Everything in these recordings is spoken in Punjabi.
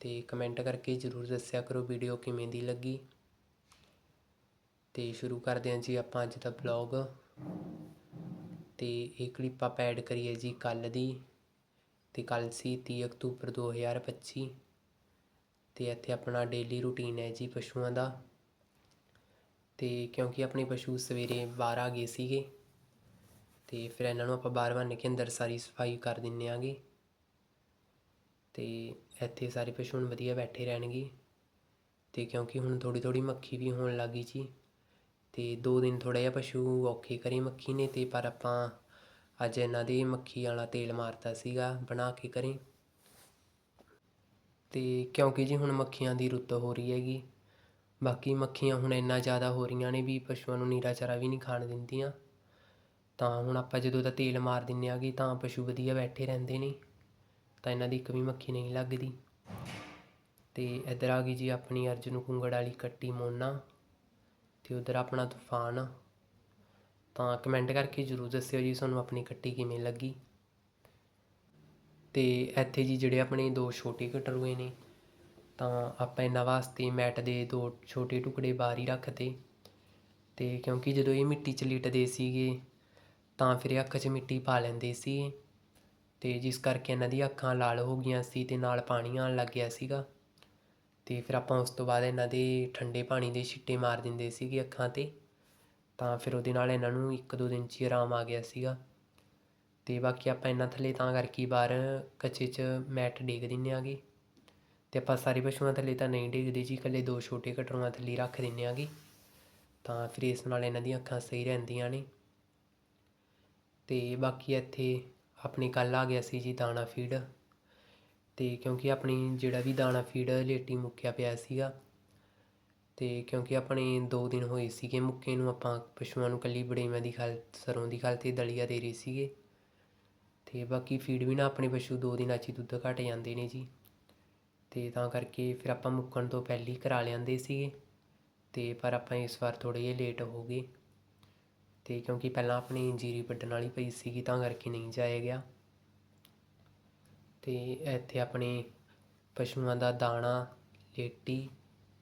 ਅਤੇ ਕਮੈਂਟ ਕਰਕੇ ਜ਼ਰੂਰ ਦੱਸਿਆ ਕਰੋ ਵੀਡੀਓ ਕਿਵੇਂ ਦੀ ਲੱਗੀ। ਅਤੇ ਸ਼ੁਰੂ ਕਰਦੇ ਹਾਂ ਜੀ ਆਪਾਂ ਅੱਜ ਦਾ ਬਲੌਗ ਤੇ ਇਹ ਕਲਿੱਪ ਆਪਾਂ ਐਡ ਕਰੀਏ ਜੀ ਕੱਲ ਦੀ। ਤੇ ਕੱਲ ਸੀ 30 ਅਕਤੂਬਰ 2025 ਤੇ ਇੱਥੇ ਆਪਣਾ ਡੇਲੀ ਰੂਟੀਨ ਹੈ ਜੀ ਪਸ਼ੂਆਂ ਦਾ। ਤੇ ਕਿਉਂਕਿ ਆਪਣੇ ਪਸ਼ੂ ਸਵੇਰੇ ਬਾਹਰ ਆ ਗਏ ਸੀਗੇ। ਤੇ ਫਿਰ ਇਹਨਾਂ ਨੂੰ ਆਪਾਂ ਬਾਹਰ ਬੰਨ੍ਹ ਕੇ ਅੰਦਰ ਸਾਰੀ ਸਫ਼ਾਈ ਕਰ ਦਿੰਨੇ ਆਂਗੇ। ਅਤੇ ਇੱਥੇ ਸਾਰੇ ਪਸ਼ੂ ਹੁਣ ਵਧੀਆ ਬੈਠੇ ਰਹਿਣਗੇ ਅਤੇ ਕਿਉਂਕਿ ਹੁਣ ਥੋੜ੍ਹੀ ਥੋੜ੍ਹੀ ਮੱਖੀ ਵੀ ਹੋਣ ਲੱਗ ਗਈ ਜੀ ਅਤੇ ਦੋ ਦਿਨ ਥੋੜ੍ਹਾ ਜਿਹਾ ਪਸ਼ੂ ਔਖੇ ਕਰੇ ਮੱਖੀ ਨੇ ਅਤੇ ਪਰ ਆਪਾਂ ਅੱਜ ਇਹਨਾਂ ਦੇ ਮੱਖੀ ਵਾਲਾ ਤੇਲ ਮਾਰਤਾ ਸੀਗਾ ਬਣਾ ਕੇ ਕਰੇ। ਅਤੇ ਕਿਉਂਕਿ ਜੀ ਹੁਣ ਮੱਖੀਆਂ ਦੀ ਰੁੱਤ ਹੋ ਰਹੀ ਹੈਗੀ, ਬਾਕੀ ਮੱਖੀਆਂ ਹੁਣ ਇੰਨਾ ਜ਼ਿਆਦਾ ਹੋ ਰਹੀਆਂ ਨੇ ਵੀ ਪਸ਼ੂਆਂ ਨੂੰ ਨੀਰਾ ਚਾਰਾ ਵੀ ਨਹੀਂ ਖਾਣ ਦਿੰਦੀਆਂ। ਤਾਂ ਹੁਣ ਆਪਾਂ ਜਦੋਂ ਦਾ ਤੇਲ ਮਾਰ ਦਿੰਨੇ ਆਗੇ ਤਾਂ ਪਸ਼ੂ ਵਧੀਆ ਬੈਠੇ ਰਹਿੰਦੇ ਨੇ। ਤਾਂ ਇਹਨਾਂ ਦੀ ਇੱਕ ਵੀ ਮੱਖੀ ਨਹੀਂ ਲੱਗਦੀ। ਤੇ ਇੱਧਰ ਆ ਗਈ ਜੀ ਆਪਣੀ ਅਰਜਨ ਕੁੰਗੜ ਵਾਲੀ ਕੱਟੀ ਮੋਨਾ, ਤੇ ਉਧਰ ਆਪਣਾ ਤੂਫਾਨ। ਤਾਂ ਕਮੈਂਟ ਕਰਕੇ ਜ਼ਰੂਰ ਦੱਸਿਓ ਜੀ ਤੁਹਾਨੂੰ ਆਪਣੀ ਕੱਟੀ ਕਿਵੇਂ ਲੱਗੀ। ਤੇ ਇੱਥੇ ਜੀ ਜਿਹੜੇ ਆਪਣੇ ਦੋ ਛੋਟੇ ਕਟਰੂਏ ਨੇ, ਤਾਂ ਆਪਾਂ ਇਹਨਾਂ ਵਾਸਤੇ ਮੈਟ ਦੇ ਦੋ ਛੋਟੇ ਟੁਕੜੇ ਬਾਹਰ ਹੀ ਰੱਖਦੇ ਤੇ ਕਿਉਂਕਿ ਜਦੋਂ ਇਹ ਮਿੱਟੀ 'ਚ ਲਿਟਦੇ ਸੀਗੇ, ਤਾਂ ਫਿਰ ਇਹ ਅੱਖ 'ਚ ਮਿੱਟੀ ਪਾ ਲੈਂਦੇ ਸੀ ਅਤੇ ਜਿਸ ਕਰਕੇ ਇਹਨਾਂ ਦੀਆਂ ਅੱਖਾਂ ਲਾਲ ਹੋ ਗਈਆਂ ਸੀ ਅਤੇ ਨਾਲ ਪਾਣੀ ਆਉਣ ਲੱਗ ਗਿਆ ਸੀਗਾ। ਅਤੇ ਫਿਰ ਆਪਾਂ ਉਸ ਤੋਂ ਬਾਅਦ ਇਹਨਾਂ ਦੇ ਠੰਡੇ ਪਾਣੀ ਦੇ ਛਿੱਟੇ ਮਾਰ ਦਿੰਦੇ ਸੀਗੇ ਅੱਖਾਂ 'ਤੇ। ਤਾਂ ਫਿਰ ਉਹਦੇ ਨਾਲ ਇਹਨਾਂ ਨੂੰ ਇੱਕ ਦੋ ਦਿਨ 'ਚ ਹੀ ਆਰਾਮ ਆ ਗਿਆ ਸੀਗਾ। ਅਤੇ ਬਾਕੀ ਆਪਾਂ ਇਹਨਾਂ ਥੱਲੇ ਤਾਂ ਕਰਕੇ ਬਾਹਰ ਕੱਚੇ 'ਚ ਮੈਟ ਡੇਗ ਦਿੰਦੇ ਆਗੇ। ਅਤੇ ਆਪਾਂ ਸਾਰੇ ਪਸ਼ੂਆਂ ਥੱਲੇ ਤਾਂ ਨਹੀਂ ਡੇਗਦੇ ਜੀ, ਇਕੱਲੇ ਦੋ ਛੋਟੇ ਕਟਰੂਆਂ ਥੱਲੇ ਰੱਖ ਦਿੰਦੇ ਆਗੇ। ਤਾਂ ਫਿਰ ਇਸ ਨਾਲ ਇਹਨਾਂ ਦੀਆਂ ਅੱਖਾਂ ਸਹੀ ਰਹਿੰਦੀਆਂ ਨੇ। ਅਤੇ ਬਾਕੀ ਇੱਥੇ ਆਪਣੀ ਕੱਲ੍ਹ ਆ ਗਿਆ ਸੀ ਜੀ ਦਾਣਾ ਫੀਡ ਅਤੇ ਕਿਉਂਕਿ ਆਪਣੀ ਜਿਹੜਾ ਵੀ ਦਾਣਾ ਫੀਡ ਲੇਟੀ ਮੁੱਕਿਆ ਪਿਆ ਸੀਗਾ ਅਤੇ ਕਿਉਂਕਿ ਆਪਣੇ ਦੋ ਦਿਨ ਹੋਏ ਸੀਗੇ ਮੁੱਕੇ ਨੂੰ ਆਪਾਂ ਪਸ਼ੂਆਂ ਨੂੰ ਕੱਲੀ ਬੜੇਵੇਂ ਦੀ ਖਲ, ਸਰੋਂ ਦੀ ਖਲ ਅਤੇ ਦਲੀਆ ਦੇ ਰਹੇ ਸੀਗੇ ਅਤੇ ਬਾਕੀ ਫੀਡ ਵੀ ਨਾ ਆਪਣੇ ਪਸ਼ੂ ਦੋ ਦਿਨਾਂ 'ਚ ਹੀ ਦੁੱਧ ਘਟ ਜਾਂਦੇ ਨੇ ਜੀ ਅਤੇ ਤਾਂ ਕਰਕੇ ਫਿਰ ਆਪਾਂ ਮੁੱਕਣ ਤੋਂ ਪਹਿਲਾਂ ਹੀ ਕਰਾ ਲਿਆਂਦੇ ਸੀਗੇ ਅਤੇ ਪਰ ਆਪਾਂ ਇਸ ਵਾਰ ਥੋੜ੍ਹੇ ਜਿਹੇ ਲੇਟ ਹੋ ਗਏ। ਅਤੇ ਕਿਉਂਕਿ ਪਹਿਲਾਂ ਆਪਣੀ ਜੀਰੀ ਵੱਢਣ ਵਾਲੀ ਪਈ ਸੀਗੀ, ਤਾਂ ਕਰਕੇ ਨਹੀਂ ਜਾਇਆ ਗਿਆ। ਅਤੇ ਇੱਥੇ ਆਪਣੇ ਪਸ਼ੂਆਂ ਦਾ ਦਾਣਾ, ਲੇਟੀ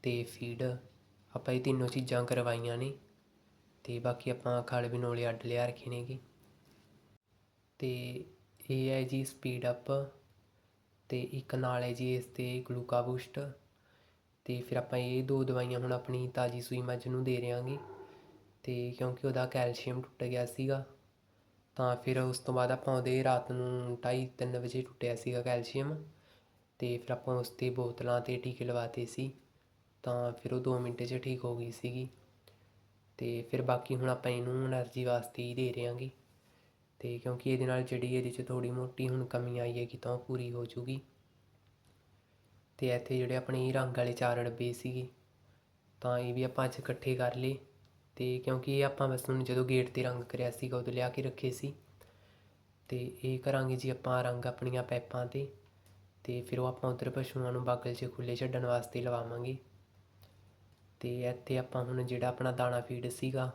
ਅਤੇ ਫੀਡ ਆਪਾਂ ਇਹ ਤਿੰਨੋਂ ਚੀਜ਼ਾਂ ਕਰਵਾਈਆਂ ਨੇ। ਅਤੇ ਬਾਕੀ ਆਪਾਂ ਖਲ ਬਿਨੋਲੇ ਅੱਡ ਲਿਆ ਰੱਖੇ ਨੇਗੇ। ਅਤੇ ਇਹ ਹੈ ਜੀ ਸਪੀਡ ਅਪ ਤੇ ਇੱਕ ਨਾਲ ਹੈ ਜੀ ਇਸ ਤੇ ਗਲੂਕਾ ਬੂਸਟ ਤੇ ਫਿਰ ਆਪਾਂ ਇਹ ਦੋ ਦਵਾਈਆਂ ਹੁਣ ਆਪਣੀ ਤਾਜੀ ਸੂਈ ਮੱਝ ਨੂੰ ਦੇ ਰਹੇਾਂਗੇ ਅਤੇ ਕਿਉਂਕਿ ਉਹਦਾ ਕੈਲਸ਼ੀਅਮ ਟੁੱਟ ਗਿਆ ਸੀਗਾ, ਤਾਂ ਫਿਰ ਉਸ ਤੋਂ ਬਾਅਦ ਆਪਾਂ ਉਹਦੇ ਰਾਤ ਨੂੰ ਢਾਈ ਤਿੰਨ ਵਜੇ ਟੁੱਟਿਆ ਸੀਗਾ ਕੈਲਸ਼ੀਅਮ ਅਤੇ ਫਿਰ ਆਪਾਂ ਉਸ 'ਤੇ ਬੋਤਲਾਂ 'ਤੇ ਟੀਕੇ ਲਵਾਤੇ ਸੀ, ਤਾਂ ਫਿਰ ਉਹ ਦੋ ਮਿੰਟ 'ਚ ਠੀਕ ਹੋ ਗਈ ਸੀਗੀ। ਅਤੇ ਫਿਰ ਬਾਕੀ ਹੁਣ ਆਪਾਂ ਇਹਨੂੰ ਐਨਰਜੀ ਵਾਸਤੇ ਹੀ ਦੇ ਰਹੇ ਆਂਗੇ ਅਤੇ ਕਿਉਂਕਿ ਇਹਦੇ ਨਾਲ ਜਿਹੜੀ ਇਹਦੇ 'ਚ ਥੋੜ੍ਹੀ ਮੋਟੀ ਹੁਣ ਕਮੀ ਆਈ ਹੈਗੀ ਤਾਂ ਉਹ ਪੂਰੀ ਹੋ ਜੂਗੀ। ਅਤੇ ਇੱਥੇ ਜਿਹੜੇ ਆਪਣੇ ਰੰਗ ਵਾਲੇ ਚਾਰ ਡੱਬੇ ਸੀਗੇ, ਤਾਂ ਇਹ ਵੀ ਆਪਾਂ ਅੱਜ ਇਕੱਠੇ ਕਰ ਲਏ। ਅਤੇ ਕਿਉਂਕਿ ਇਹ ਆਪਾਂ ਬਸ ਹੁਣ ਜਦੋਂ ਗੇਟ ਤੇ ਰੰਗ ਕਰਿਆ ਸੀਗਾ, ਉਦੋਂ ਲਿਆ ਕੇ ਰੱਖੇ ਸੀ। ਅਤੇ ਇਹ ਕਰਾਂਗੇ ਜੀ ਆਪਾਂ ਰੰਗ ਆਪਣੀਆਂ ਪੈਪਾਂ ਤੇ ਅਤੇ ਫਿਰ ਉਹ ਆਪਾਂ ਉਧਰ ਪਸ਼ੂਆਂ ਨੂੰ ਬਾਗਲ 'ਚ ਖੁੱਲ੍ਹੇ ਛੱਡਣ ਵਾਸਤੇ ਲਵਾਵਾਂਗੇ। ਅਤੇ ਇੱਥੇ ਆਪਾਂ ਹੁਣ ਜਿਹੜਾ ਆਪਣਾ ਦਾਣਾ ਫੀਡ ਸੀਗਾ,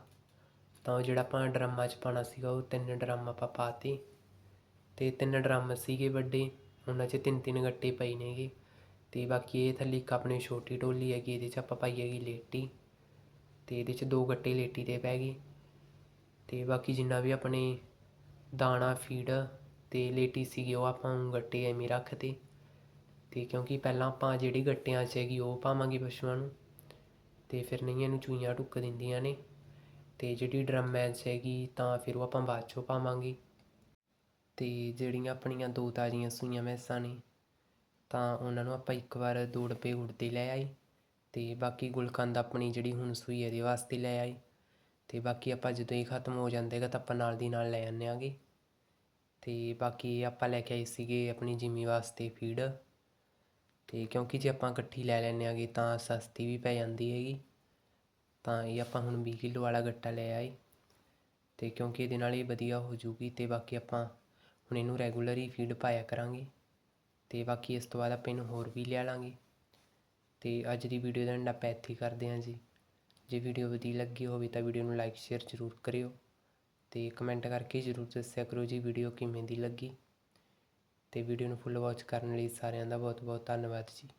ਤਾਂ ਉਹ ਜਿਹੜਾ ਆਪਾਂ ਡਰਮਾਂ 'ਚ ਪਾਣਾ ਸੀਗਾ, ਉਹ ਤਿੰਨ ਡਰਮ ਆਪਾਂ ਪਾਤੇ ਅਤੇ ਤਿੰਨ ਡਰਮ ਸੀਗੇ ਵੱਡੇ, ਉਹਨਾਂ 'ਚ ਤਿੰਨ ਤਿੰਨ ਗੱਟੇ ਪਏ ਨੇਗੇ। ਅਤੇ ਬਾਕੀ ਇਹ ਥੱਲੇ ਇੱਕ ਆਪਣੀ ਛੋਟੀ ਢੋਲੀ ਹੈਗੀ, ਇਹਦੇ 'ਚ ਆਪਾਂ ਪਾਈ ਹੈਗੀ ਲੇਟੀ। ਅਤੇ ਇਹਦੇ 'ਚ ਦੋ ਗੱਟੇ ਲੇਟੀ ਦੇ ਪੈ ਗਏ। ਅਤੇ ਬਾਕੀ ਜਿੰਨਾ ਵੀ ਆਪਣੇ ਦਾਣਾ, ਫੀਡ ਅਤੇ ਲੇਟੀ ਸੀਗੀ, ਉਹ ਆਪਾਂ ਗੱਟੇ ਐਵੇਂ ਰੱਖਤੇ ਤੇ। ਕਿਉਂਕਿ ਪਹਿਲਾਂ ਆਪਾਂ ਜਿਹੜੀ ਗੱਟਿਆਂ 'ਚ ਹੈਗੀ, ਉਹ ਪਾਵਾਂਗੇ ਪਸ਼ੂਆਂ ਨੂੰ। ਅਤੇ ਫਿਰ ਨਹੀਂ, ਇਹਨੂੰ ਚੂਈਆਂ ਢੁੱਕ ਦਿੰਦੀਆਂ ਨੇ। ਅਤੇ ਜਿਹੜੀ ਡਰਮੈਂ 'ਚ ਹੈਗੀ, ਤਾਂ ਫਿਰ ਉਹ ਆਪਾਂ ਬਾਅਦ 'ਚੋਂ ਪਾਵਾਂਗੇ। ਅਤੇ ਜਿਹੜੀਆਂ ਆਪਣੀਆਂ ਦੋ ਤਾਜ਼ੀਆਂ ਸੂਈਆਂ ਮੈਸਾਂ ਨੇ, ਤਾਂ ਉਹਨਾਂ ਨੂੰ ਆਪਾਂ ਇੱਕ ਵਾਰ ਦੋ ਡੱਬੇ ਉੜਦੇ ਲੈ ਆਏ। ਅਤੇ ਬਾਕੀ ਗੁਲਕੰਦ ਆਪਣੀ ਜਿਹੜੀ ਹੁਣ ਸੂਈ ਇਹਦੇ ਵਾਸਤੇ ਲੈ ਆਏ ਅਤੇ ਬਾਕੀ ਆਪਾਂ ਜਦੋਂ ਇਹ ਖਤਮ ਹੋ ਜਾਂਦੇਗਾ ਤਾਂ ਆਪਾਂ ਨਾਲ ਦੀ ਨਾਲ ਲੈ ਆਉਂਦੇ ਆਂਗੇ। ਅਤੇ ਬਾਕੀ ਆਪਾਂ ਲੈ ਕੇ ਆਏ ਸੀਗੇ ਆਪਣੀ ਜਿਮੀ ਵਾਸਤੇ ਫੀਡ। ਅਤੇ ਕਿਉਂਕਿ ਜੇ ਆਪਾਂ ਇਕੱਠੀ ਲੈ ਲੈਂਦੇ ਆਗੇ ਤਾਂ ਸਸਤੀ ਵੀ ਪੈ ਜਾਂਦੀ ਹੈਗੀ। ਤਾਂ ਇਹ ਆਪਾਂ ਹੁਣ 20 ਕਿਲੋ ਵਾਲਾ ਗੱਟਾ ਲੈ ਆਏ। ਅਤੇ ਕਿਉਂਕਿ ਇਹਦੇ ਨਾਲ ਇਹ ਵਧੀਆ ਹੋ ਜੂਗੀ ਤੇ ਬਾਕੀ ਆਪਾਂ ਹੁਣ ਇਹਨੂੰ ਰੈਗੂਲਰ ਹੀ ਫੀਡ ਪਾਇਆ ਕਰਾਂਗੇ। ਅਤੇ ਬਾਕੀ ਇਸ ਤੋਂ ਬਾਅਦ ਆਪਾਂ ਇਹਨੂੰ ਹੋਰ ਵੀ ਲਿਆ ਲਾਂਗੇ। ਅਤੇ ਅੱਜ ਦੀ ਵੀਡੀਓ ਦਾ ਐਂਡ ਆਪਾਂ ਇੱਥੇ ਕਰਦੇ ਹਾਂ ਜੀ। ਜੇ ਵੀਡੀਓ ਵਧੀਆ ਲੱਗੀ ਹੋਵੇ ਤਾਂ ਵੀਡੀਓ ਨੂੰ ਲਾਈਕ ਸ਼ੇਅਰ ਜ਼ਰੂਰ ਕਰਿਓ ਅਤੇ ਕਮੈਂਟ ਕਰਕੇ ਜ਼ਰੂਰ ਦੱਸਿਆ ਕਰੋ ਜੀ ਵੀਡੀਓ ਕਿਵੇਂ ਦੀ ਲੱਗੀ। ਅਤੇ ਵੀਡੀਓ ਨੂੰ ਫੁੱਲ ਵਾਚ ਕਰਨ ਲਈ ਸਾਰਿਆਂ ਦਾ ਬਹੁਤ ਬਹੁਤ ਧੰਨਵਾਦ ਜੀ।